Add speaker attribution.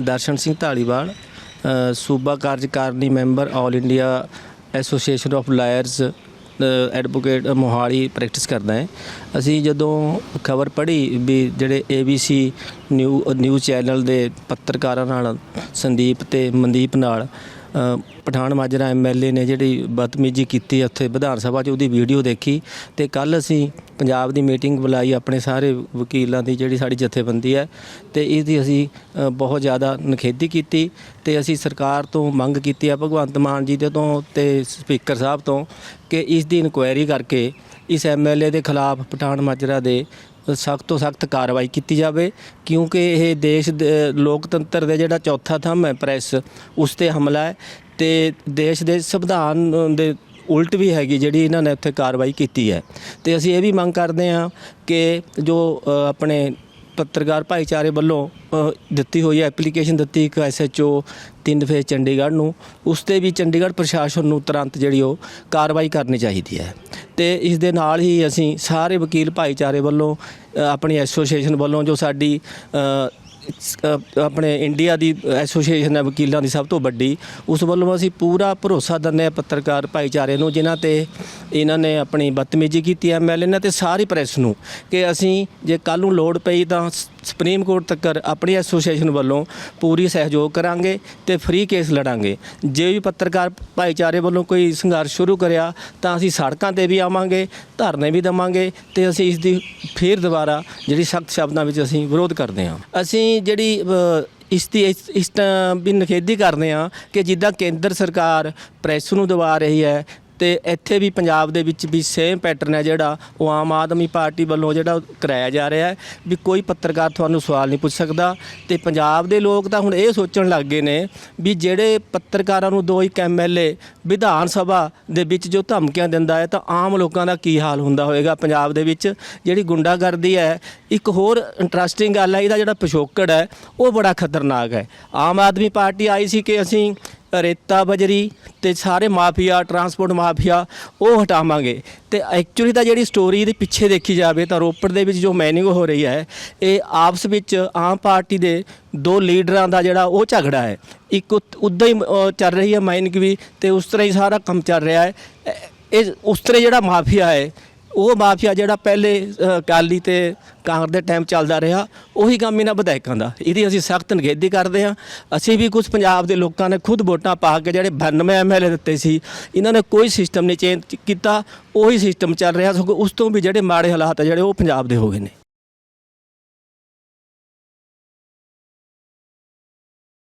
Speaker 1: ਦਰਸ਼ਨ ਸਿੰਘ ਢਾਲੀਵਾਲ ਸੂਬਾ ਕਾਰਜਕਾਰਨੀ member all India association of lawyers advocate Mohali practice ਕਰਦਾ ਹੈ। ਅਸੀਂ ਜਦੋਂ ਖਬਰ ਪੜ੍ਹੀ ਵੀ ਜਿਹੜੇ ABC ਨਿਊ ਨਿਊਜ਼ ਚੈਨਲ ਦੇ ਪੱਤਰਕਾਰਾਂ ਨਾਲ, ਸੰਦੀਪ ਤੇ ਮਨਦੀਪ ਨਾਲ ਪਠਾਨ ਮਾਜਰਾ ਐਮਐਲਏ ਨੇ ਜਿਹੜੀ ਬਦਤਮੀਜ਼ੀ ਕੀਤੀ ਉੱਥੇ ਵਿਧਾਨ ਸਭਾ 'ਚ, ਉਹਦੀ ਵੀਡੀਓ ਦੇਖੀ ਤੇ ਕੱਲ ਅਸੀਂ ਪੰਜਾਬ ਦੀ ਮੀਟਿੰਗ ਬੁਲਾਈ ਆਪਣੇ ਸਾਰੇ ਵਕੀਲਾਂ ਦੀ ਜਿਹੜੀ ਸਾਡੀ ਜਥੇਬੰਦੀ ਹੈ ਤੇ ਦੀ ਅਸੀਂ ਬਹੁਤ ਜ਼ਿਆਦਾ ਨਖੇਦੀ ਕੀਤੀ ਤੇ ਅਸੀਂ ਸਰਕਾਰ ਤੋਂ ਮੰਗ ਕੀਤੀ ਹੈ ਭਗਵੰਤ ਮਾਨ ਜੀ ਦੇ ਤੋਂ ਤੇ ਸਪੀਕਰ ਸਾਹਿਬ ਤੋਂ ਕਿ ਇਸ ਦੀ ਇਨਕੁਆਇਰੀ ਕਰਕੇ ਇਸ ਐਮਐਲਏ ਦੇ ਖਿਲਾਫ ਪਠਾਨ ਮਾਜਰਾ ਦੇ ਸਖਤ ਤੋਂ ਸਖਤ ਕਾਰਵਾਈ ਕੀਤੀ ਜਾਵੇ, ਕਿਉਂਕਿ ਇਹ ਦੇਸ਼ ਦੇ, ਲੋਕਤੰਤਰ ਦੇ ਜਿਹੜਾ ਚੌਥਾ ਥੰਮ ਹੈ ਪ੍ਰੈਸ, ਉਸ ਤੇ ਹਮਲਾ ਹੈ ਤੇ ਦੇਸ਼ ਦੇ ਸੰਵਿਧਾਨ ਦੇ ਉਲਟ ਵੀ ਹੈਗੀ ਜਿਹੜੀ ਇਹਨਾਂ ਨੇ ਉੱਥੇ ਕਾਰਵਾਈ ਕੀਤੀ ਹੈ। ਤੇ ਅਸੀਂ ਇਹ ਵੀ ਮੰਗ ਕਰਦੇ ਹਾਂ ਕਿ ਜੋ ਆਪਣੇ ਪੱਤਰਕਾਰ ਭਾਈਚਾਰੇ ਵੱਲੋਂ ਦਿੱਤੀ ਹੋਈ ਐਪਲੀਕੇਸ਼ਨ ਦਿੱਤੀ ਇੱਕ ਐਸਐਚਓ ਤਿੰਨ ਫੇਜ਼ ਚੰਡੀਗੜ੍ਹ ਨੂੰ। ਉਸ ਤੇ ਵੀ ਚੰਡੀਗੜ੍ਹ ਪ੍ਰਸ਼ਾਸਨ ਨੂੰ ਤੁਰੰਤ ਜਿਹੜੀ ਉਹ ਕਾਰਵਾਈ ਕਰਨੀ ਚਾਹੀਦੀ ਹੈ। ਤੇ ਇਸ ਦੇ ਨਾਲ ਹੀ ਅਸੀਂ ਸਾਰੇ ਵਕੀਲ ਭਾਈਚਾਰੇ ਵੱਲੋਂ ਆਪਣੀ ਐਸੋਸੀਏਸ਼ਨ ਵੱਲੋਂ ਜੋ ਸਾਡੀ ਸ- ਆਪਣੇ ਇੰਡੀਆ ਦੀ ਐਸੋਸੀਏਸ਼ਨ ਹੈ ਵਕੀਲਾਂ ਦੀ ਸਭ ਤੋਂ ਵੱਡੀ, ਉਸ ਵੱਲੋਂ ਅਸੀਂ ਪੂਰਾ ਭਰੋਸਾ ਦਿੰਦੇ ਹਾਂ ਪੱਤਰਕਾਰ ਭਾਈਚਾਰੇ ਨੂੰ, ਜਿਨ੍ਹਾਂ ਤੇ ਇਹਨਾਂ ਨੇ ਆਪਣੀ ਬਦਤਮੀਜ਼ੀ ਕੀਤੀ ਐਮਐਲਏ ਨੇ ਤੇ ਸਾਰੀ ਪ੍ਰੈਸ ਨੂੰ ਕਿ ਅਸੀਂ ਜੇ ਕੱਲ ਨੂੰ ਲੋੜ ਪਈ ਤਾਂ ਸ- ਸੁਪਰੀਮ ਕੋਰਟ ਤੱਕ ਆਪਣੀ ਐਸੋਸੀਏਸ਼ਨ ਵੱਲੋਂ ਪੂਰੀ ਸਹਿਯੋਗ ਕਰਾਂਗੇ ਤੇ ਫ੍ਰੀ ਕੇਸ ਲੜਾਂਗੇ। ਜੇ ਵੀ ਪੱਤਰਕਾਰ ਭਾਈਚਾਰੇ ਵੱਲੋਂ ਕੋਈ ਸੰਘਰਸ਼ ਸ਼ੁਰੂ ਕਰਿਆ ਤਾਂ ਅਸੀਂ ਸੜਕਾਂ ਤੇ ਵੀ ਆਵਾਂਗੇ, ਧਰਨੇ ਵੀ ਦੇਵਾਂਗੇ ਤੇ ਅਸੀਂ ਇਸ ਦੀ ਫੇਰ ਦੁਬਾਰਾ ਜਿਹੜੀ ਸਖਤ ਸ਼ਬਦਾਂ ਵਿੱਚ ਅਸੀਂ ਵਿਰੋਧ ਕਰਦੇ ਹਾਂ। ਅਸੀਂ ਜਿਹੜੀ ਇਸ ਦੀ, ਇਸ ਇਸ ਤਾਂ ਵੀ ਨਿਖੇਧੀ ਕਰਦੇ ਹਾਂ ਕਿ ਜਿੱਦਾਂ ਕੇਂਦਰ ਸਰਕਾਰ ਪ੍ਰੈਸ ਨੂੰ ਦਬਾ ਰਹੀ ਹੈ ਤੇ ਇੱਥੇ ਵੀ ਪੰਜਾਬ ਦੇ ਵਿੱਚ ਵੀ ਸੇਮ ਪੈਟਰਨ ਹੈ ਜਿਹੜਾ ਉਹ ਆਮ ਆਦਮੀ ਪਾਰਟੀ ਵੱਲੋਂ ਜਿਹੜਾ ਕਰਾਇਆ ਜਾ ਰਿਹਾ ਹੈ। ਵੀ ਕੋਈ ਪੱਤਰਕਾਰ ਤੁਹਾਨੂੰ ਸਵਾਲ ਨਹੀਂ ਪੁੱਛ ਸਕਦਾ ਤੇ ਪੰਜਾਬ ਦੇ ਲੋਕ ਤਾਂ ਹੁਣ ਇਹ ਸੋਚਣ ਲੱਗ ਗਏ ਨੇ ਵੀ ਜਿਹੜੇ ਪੱਤਰਕਾਰਾਂ ਨੂੰ ਦੋ ਇੱਕ ਐਮਐਲਏ ਵਿਧਾਨ ਸਭਾ ਦੇ ਵਿੱਚ ਜੋ ਧਮਕੀਆਂ ਦਿੰਦਾ ਹੈ ਤਾਂ ਆਮ ਲੋਕਾਂ ਦਾ ਕੀ ਹਾਲ ਹੁੰਦਾ ਹੋਵੇਗਾ ਪੰਜਾਬ ਦੇ ਵਿੱਚ? ਜਿਹੜੀ ਗੁੰਡਾਗਰਦੀ ਹੈ, ਇੱਕ ਹੋਰ ਇੰਟਰਸਟਿੰਗ ਗੱਲ ਹੈ, ਇਹਦਾ ਜਿਹੜਾ ਪਿਛੋਕੜ ਹੈ, ਉਹ ਬੜਾ ਖਤਰਨਾਕ ਹੈ। ਆਮ ਆਦਮੀ ਪਾਰਟੀ ਆਈ ਸੀ ਕਿ ਅਸੀਂ ਰੇਤਾ ਬਜਰੀ ਤੇ ਸਾਰੇ ਮਾਫੀਆ ਟਰਾਂਸਪੋਰਟ ਮਾਫੀਆ, ਉਹ ਹਟਾਵਾਂਗੇ। ਤੇ ਐਕਚੁਅਲੀ ਤਾਂ ਜਿਹੜੀ ਸਟੋਰੀ ਇਹਦੇ ਪਿੱਛੇ ਦੇਖੀ ਜਾਵੇ ਤਾਂ ਰੋਪੜ ਦੇ ਵਿੱਚ ਜੋ ਮੈਨਿੰਗ ਹੋ ਰਹੀ ਹੈ, ਇਹ ਆਪਸ ਵਿੱਚ ਆਮ ਪਾਰਟੀ ਦੇ ਦੋ ਲੀਡਰਾਂ ਦਾ ਜਿਹੜਾ ਉਹ ਝਗੜਾ ਹੈ। ਇੱਕ ਉਦਾਂ ਹੀ ਚੱਲ ਰਹੀ ਹੈ ਮਾਈਨਿੰਗ ਵੀ ਤੇ ਉਸ ਤਰ੍ਹਾਂ ਹੀ ਸਾਰਾ ਕੰਮ ਚੱਲ ਰਿਹਾ ਹੈ। ਇਹ ਉਸ ਤਰ੍ਹਾਂ ਜਿਹੜਾ ਮਾਫੀਆ ਹੈ ਉਹ ਮਾਫੀਆ ਜਿਹੜਾ ਪਹਿਲੇ ਅ, ਅਕਾਲੀ ਤੇ ਕਾਂਗਰਸ ਦੇ ਟਾਈਮ ਚੱਲਦਾ ਰਿਹਾ ਉਹੀ ਕੰਮ ਇਹਨਾਂ ਵਿਧਾਇਕਾਂ ਦਾ। ਇਹਦੀ ਅਸੀਂ ਸਖਤ ਨਿਖੇਧੀ ਕਰਦੇ ਹਾਂ। ਅਸੀਂ ਵੀ ਕੁਝ ਪੰਜਾਬ ਦੇ ਲੋਕਾਂ ਨੇ ਖੁਦ ਵੋਟਾਂ ਪਾ ਕੇ ਜਿਹੜੇ 92 ਐਮਐਲਏ ਦਿੱਤੇ ਸੀ ਇਹਨਾਂ ਨੇ ਕੋਈ ਸਿਸਟਮ ਨਹੀਂ ਚੇਂਜ ਕੀਤਾ ਉਹੀ ਸਿਸਟਮ ਚੱਲ ਰਿਹਾ ਸਗੋਂ ਉਸ ਤੋਂ ਵੀ ਜਿਹੜੇ ਮਾੜੇ ਹਾਲਾਤ ਆ ਜਿਹੜੇ ਉਹ ਪੰਜਾਬ ਦੇ ਹੋ ਗਏ ਨੇ।